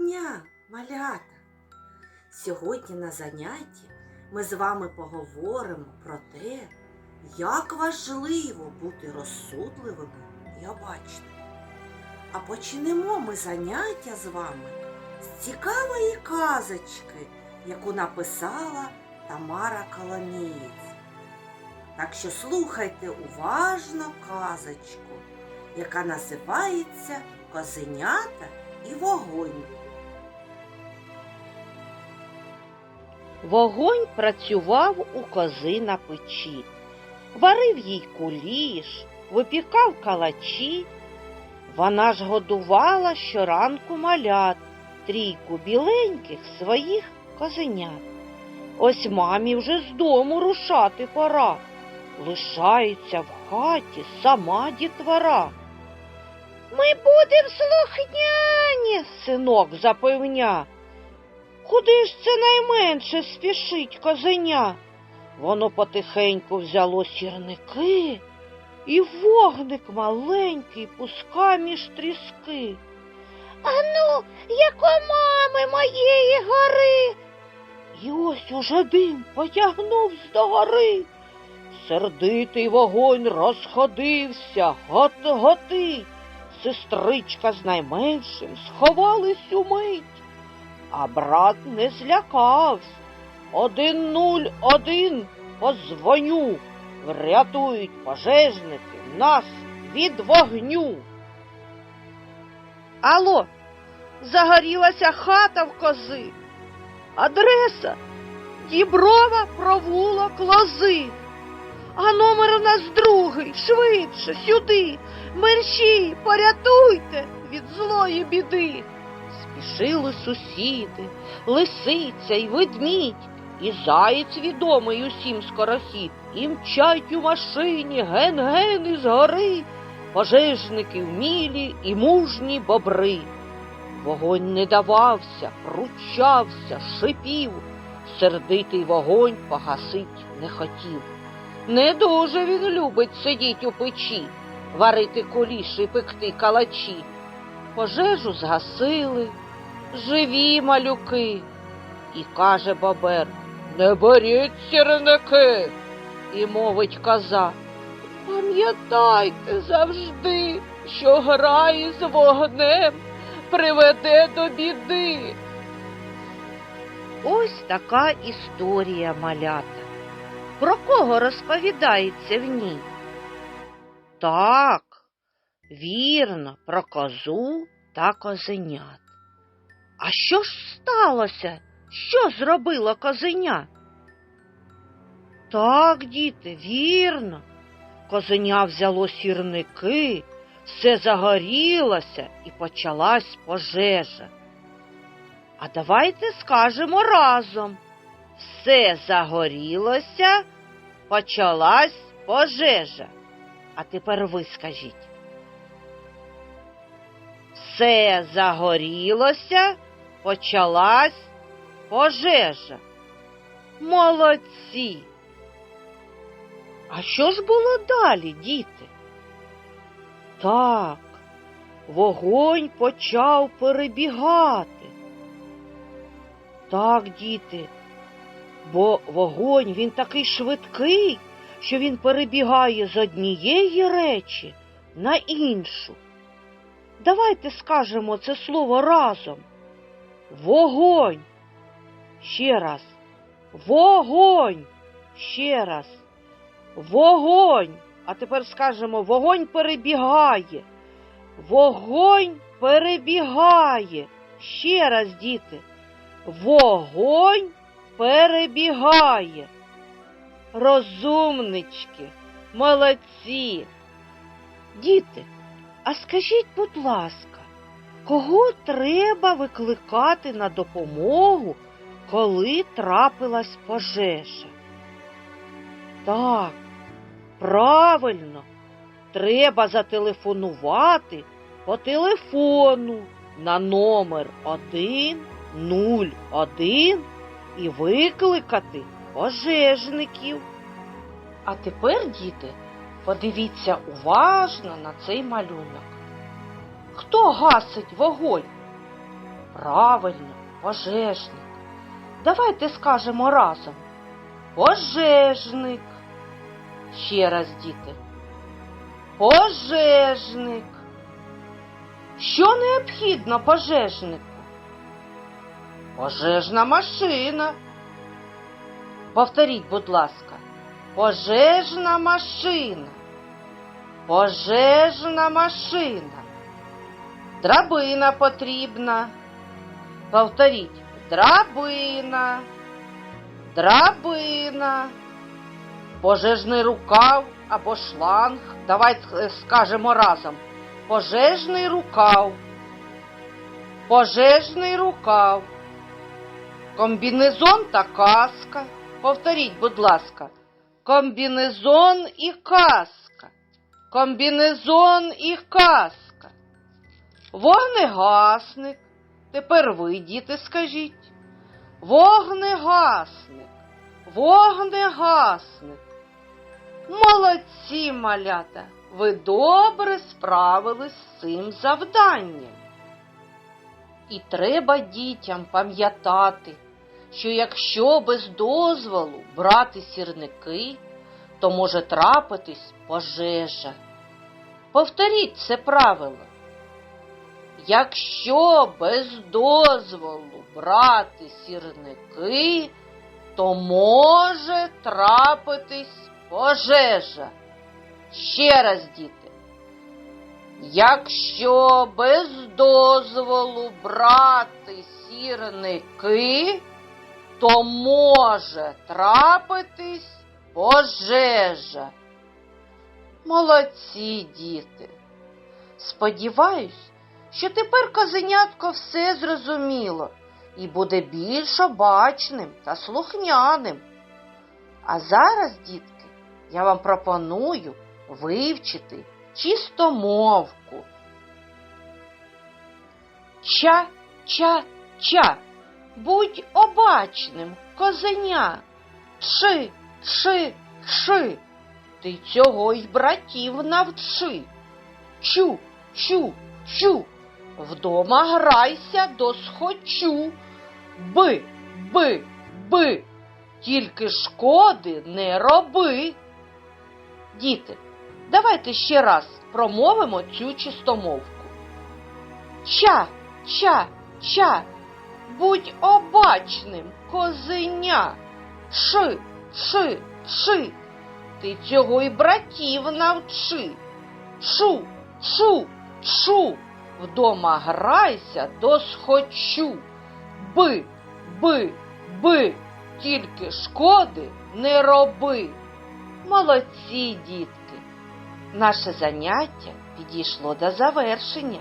дня, малята! Сьогодні на занятті ми з вами поговоримо про те, як важливо бути розсудливими і обачними. А почнемо ми заняття з вами з цікавої казочки, яку написала Тамара Коломієць. Так що слухайте уважно казочку, яка називається Козенята і вогонь. Вогонь працював у кози на печі, варив їй куліш, випікав калачі. Вона ж годувала щоранку малят, трійку біленьких своїх козенят. Ось мамі вже з дому рушати пора. Лишається в хаті сама дітвора. Ми будем слухняні, синок запевня. Куди ж це найменше спішить козеня? Воно потихеньку взяло сірники, і вогник маленький пуска між тріски. Ану, як у мами моєї гори. І ось уже дим потягнув з догори. Сердитий вогонь розходився, гот-готи. Сестричка з найменшим сховались умить. А брат не злякався. Один нуль один позвоню. Врятують пожежники нас від вогню. Алло, загорілася хата в кози. Адреса Діброва провулок лози. А номер у нас другий, швидше, сюди. Мерщі, порятуйте від злої біди. Спішили сусіди, лисиця й ведмідь, і заєць відомий усім скорохід, і мчать у машині ген-ген із гори, пожежники вмілі і мужні бобри. Вогонь не давався, пручався, шипів, сердитий вогонь погасить не хотів. Не дуже він любить сидіть у печі, варити куліші, пекти калачі. Пожежу згасили, живі малюки. І каже бабер, не беріть сірники. І мовить коза, пам'ятайте завжди, що гра із вогнем приведе до біди. Ось така історія малята. Про кого розповідається в ній? Так, вірно, про козу та козенят. А що ж сталося? Що зробило козеня? Так, діти, вірно. Козеня взяло сірники, все загорілося і почалась пожежа. А давайте скажемо разом. Все загорілося, почалась пожежа. А тепер ви скажіть. Все загорілося, почалась пожежа. Молодці. А що ж було далі, діти? Так, вогонь почав перебігати. Так, діти, бо вогонь він такий швидкий, що він перебігає з однієї речі на іншу. Давайте скажемо це слово разом. Вогонь. Ще раз. Вогонь. Ще раз. Вогонь. А тепер скажемо вогонь перебігає. Вогонь перебігає. Ще раз, діти. Вогонь перебігає. Розумнички, молодці. Діти, а скажіть, будь ласка, кого треба викликати на допомогу, коли трапилась пожежа? Так, правильно, треба зателефонувати по телефону на номер 101 і викликати пожежників. А тепер, діти, подивіться уважно на цей малюнок. Хто гасить вогонь? Правильно, пожежник. Давайте скажемо разом. Пожежник. Ще раз, діти. Пожежник. Що необхідно пожежнику? Пожежна машина. Повторіть, будь ласка. Пожежна машина. Пожежна машина. Драбина потрібна. Повторіть. Драбина. Драбина. Пожежний рукав або шланг. Давайте скажемо разом. Пожежний рукав. Пожежний рукав. Комбінезон та каска. Повторіть, будь ласка. Комбінезон і каска. Комбінезон і каска. Вогнегасник. Тепер ви, діти, скажіть. Вогнегасник. Вогнегасник. Молодці, малята. Ви добре справились з цим завданням. І треба дітям пам'ятати, що якщо без дозволу брати сірники, то може трапитись пожежа. Повторіть це правило. Якщо без дозволу брати сірники, то може трапитись пожежа. Ще раз, діти. Якщо без дозволу брати сірники, то може трапитись пожежа. Молодці, діти. Сподіваюсь, що тепер козенятко все зрозуміло і буде більш обачним та слухняним. А зараз, дітки, я вам пропоную вивчити чистомовку. Ча, ча, ча, будь обачним, козеня. Чи, чи, чи, ти цього й братів навчи. Чу, чу, чу, вдома грайся до схочу. Би, би, би, тільки шкоди не роби. Діти, давайте ще раз промовимо цю чистомовку. Ча, ча, ча, будь обачним, козеня. Ши, ши, ши, ти цього й братів навчи. Шу, шу, шу, вдома грайся до схочу. Би, би, би, тільки шкоди не роби. Молодці, дітки! Наше заняття підійшло до завершення.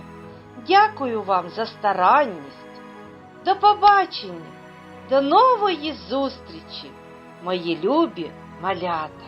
Дякую вам за старанність. До побачення, до нової зустрічі, мої любі малята.